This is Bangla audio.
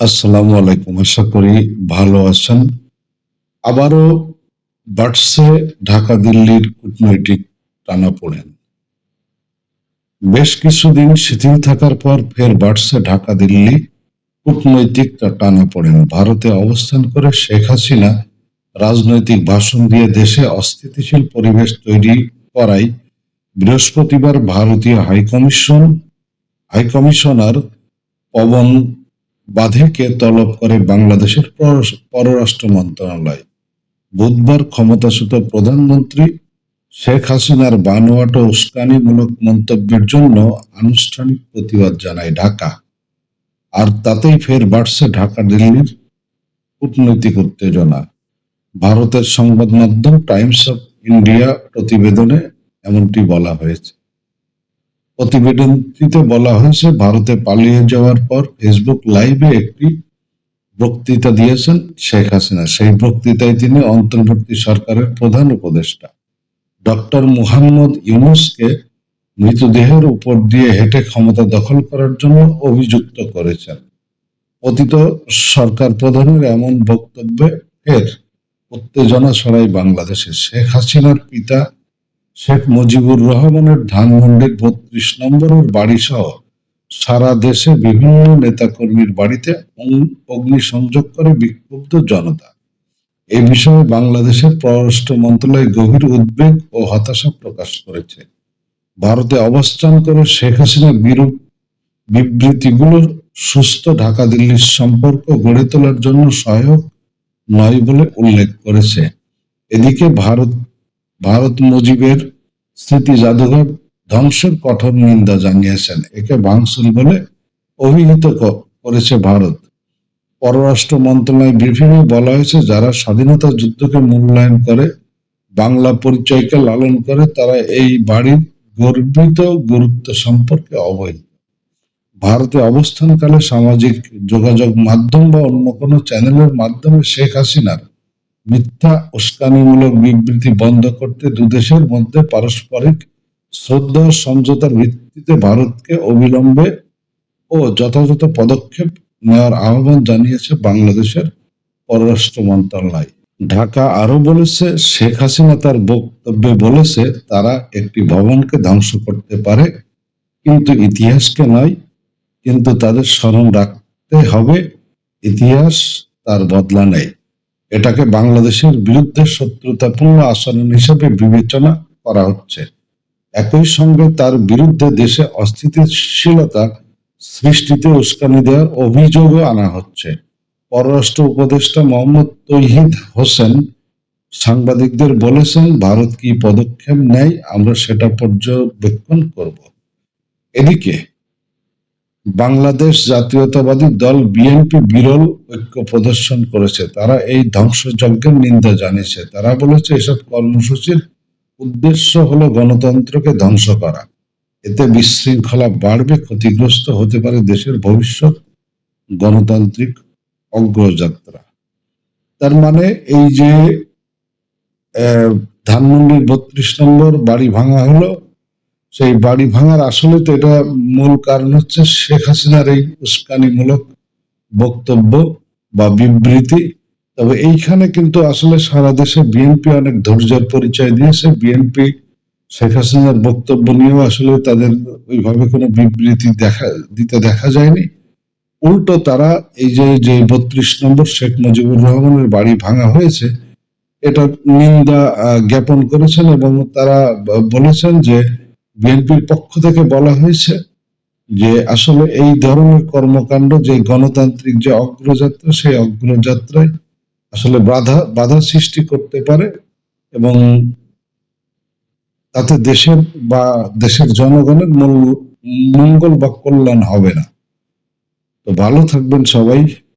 আসসালামু আলাইকুম। আশা করি ভালো আছেন। আবারও বাড়ছে ঢাকা দিল্লির কূটনৈতিক টানাপোড়েন বেশ কিছুদিন শিথিল থাকার পর ফের বাড়ছে ঢাকা দিল্লি কূটনৈতিক টানাপোড়েন ভারতে অবস্থান করে শেখ হাসিনা রাজনৈতিক ভাষণ দিয়ে দেশে অস্থিতিশীল পরিবেশ তৈরি করায় বৃহস্পতিবার ভারতীয় হাইকমিশন হাইকমিশনার পবন বাধেকে তলব করে বাংলাদেশের পররাষ্ট্র মন্ত্রণালয়। বুধবার ক্ষমতাচ্যুত প্রধানমন্ত্রী শেখ হাসিনার বানোয়াট উস্কানিমূলক মন্তব্যের জন্য আনুষ্ঠানিক প্রতিবাদ জানায় ঢাকা। আর তাতেই ফের বাড়ছে ঢাকা, দিল্লির কূটনৈতিক উত্তেজনা। ভারতের সংবাদ মাধ্যম টাইমস অফ ইন্ডিয়া প্রতিবেদনে এমনটি বলা হয়েছে। প্রতিবেদনটিতে বলা হয়েছে, ভারতে পালিয়ে যাওয়ার পর ফেসবুক লাইভে একটি বক্তৃতা দিয়েছেন শেখ হাসিনা। সেই বক্তৃতায় তিনি অন্তর্বর্তী সরকারের প্রধান উপদেষ্টা। ডক্টর মুহাম্মদ ইউনুসকে মৃতদেহের উপর দিয়ে হেঁটে ক্ষমতা দখল করার জন্য অভিযুক্ত করেছেন। অতীত সরকার প্রধানের এমন বক্তব্যে ফের উত্তেজনা ছড়ায় বাংলাদেশে। শেখ হাসিনার পিতা শেখ মুজিবুর রহমানের ধানমন্ডির বত্রিশ নম্বরের বাড়ি সহ সারা দেশে বিভিন্ন নেতাকর্মীর বাড়িতে অগ্নি- অগ্নিসংযোগ করে বিক্ষুব্ধ জনতা। এই বিষয়ে বাংলাদেশের পররাষ্ট্র মন্ত্রণালয় গভীর উদ্বেগ ও হতাশা প্রকাশ করেছে। ভারতে অবস্থান করে শেখ হাসিনার বিরূপ বিবৃতিগুলোর সুস্থ ঢাকা দিল্লির সম্পর্ক গড়ে তোলার জন্য সহায়ক নয় বলে উল্লেখ করেছে। এদিকে ভারত ভারত মুজিবের স্মৃতি জাদুঘর ধ্বংসের কঠোর নিন্দা জানিয়েছেন। একে ভাঙচুর বলে অভিহিত করেছে ভারত। পররাষ্ট্র মন্ত্রণালয় ব্রিফিংয়ে বলা হয়েছে, যারা স্বাধীনতা যুদ্ধকে মূল্যায়ন করে, বাংলা পরিচয়কে লালন করে, তারা এই বাড়ির গর্বিত গুরুত্ব সম্পর্কে অবহিত ভারতে অবস্থানকালে সামাজিক যোগাযোগ মাধ্যম বা অন্য কোনো চ্যানেলের মাধ্যমে শেখ হাসিনার মিথ্যা উস্কানিমূলক বিবৃতি বন্ধ করতে দুদেশের মধ্যে পারস্পরিক শ্রদ্ধা সমঝোতার ভিত্তিতে ভারতকে অবিলম্বে ও যথাযথ পদক্ষেপ নেওয়ার আহ্বান জানিয়েছে বাংলাদেশের পররাষ্ট্র মন্ত্রণালয়। ঢাকা আরও বলেছে, শেখ হাসিনা তার বক্তব্যে বলেছে, তারা একটি ভবনকে ধ্বংস করতে পারে, কিন্তু ইতিহাসকে নয়, কিন্তু তাদের স্মরণ রাখতে হবে, ইতিহাস তার বদলা নেয়। এটাকে বাংলাদেশের বিরুদ্ধে শত্রুতাপূর্ণ আচরণ হিসেবে বিবেচনা করা হচ্ছে। একই সঙ্গে তার বিরুদ্ধে দেশে অস্থিতিশীলতা সৃষ্টিতে উস্কানি দেওয়ার অভিযোগও আনা হচ্ছে। পররাষ্ট্র উপদেষ্টা মোহাম্মদ তৈহিদ হোসেন সাংবাদিকদের বলেছেন, ভারত কি পদক্ষেপ নেয়? আমরা সেটা পর্যবেক্ষণ করব। এদিকে বাংলাদেশ জাতীয়তাবাদী দল বিএনপি বিরল ঐক্য প্রদর্শন করেছে। তারা এই ধ্বংসযজ্ঞের নিন্দা জানিয়েছে। তারা বলেছে, এসব কর্মসূচির উদ্দেশ্য হলো গণতন্ত্রকে ধ্বংস করা। এতে বিশৃঙ্খলা বাড়বে, ক্ষতিগ্রস্ত হতে পারে দেশের ভবিষ্যৎ গণতান্ত্রিক অগ্রযাত্রা। তার মানে এই যে ধানমন্ডির বত্রিশ নম্বর বাড়ি ভাঙা হলো সেই বাড়ি ভাঙার আসলে তো এটা মূল কারণ হচ্ছে শেখ হাসিনার এই উস্কানিমূলক বক্তব্য বা বিবৃতি। তবে এইখানে কিন্তু আসলে সারা দেশে বিএনপি অনেক ধৈর্যের পরিচয় দিয়েছে। বিএনপি, শেখ হাসিনার বক্তব্য নিয়েও আসলে তাদের ওইভাবে কোনো বিবৃতি দেখা, দিতে দেখা যায়নি। উল্টো তারা এই যে যে বত্রিশ নম্বর শেখ মুজিবুর রহমানের বাড়ি ভাঙা হয়েছে, এটা নিন্দা জ্ঞাপন করেছেন এবং তারা বলেছেন যে বিএনপির পক্ষ থেকে বলা হয়েছে যে আসলে এই ধরনের কর্মকাণ্ড, যে গণতান্ত্রিক যে অগ্রযাত্রা, সেই অগ্রযাত্রায় আসলে বাধা বাধা সৃষ্টি করতে পারে এবং তাতে দেশের বা দেশের জনগণের মঙ্গল বা কল্যাণ হবে না। তো ভালো থাকবেন সবাই।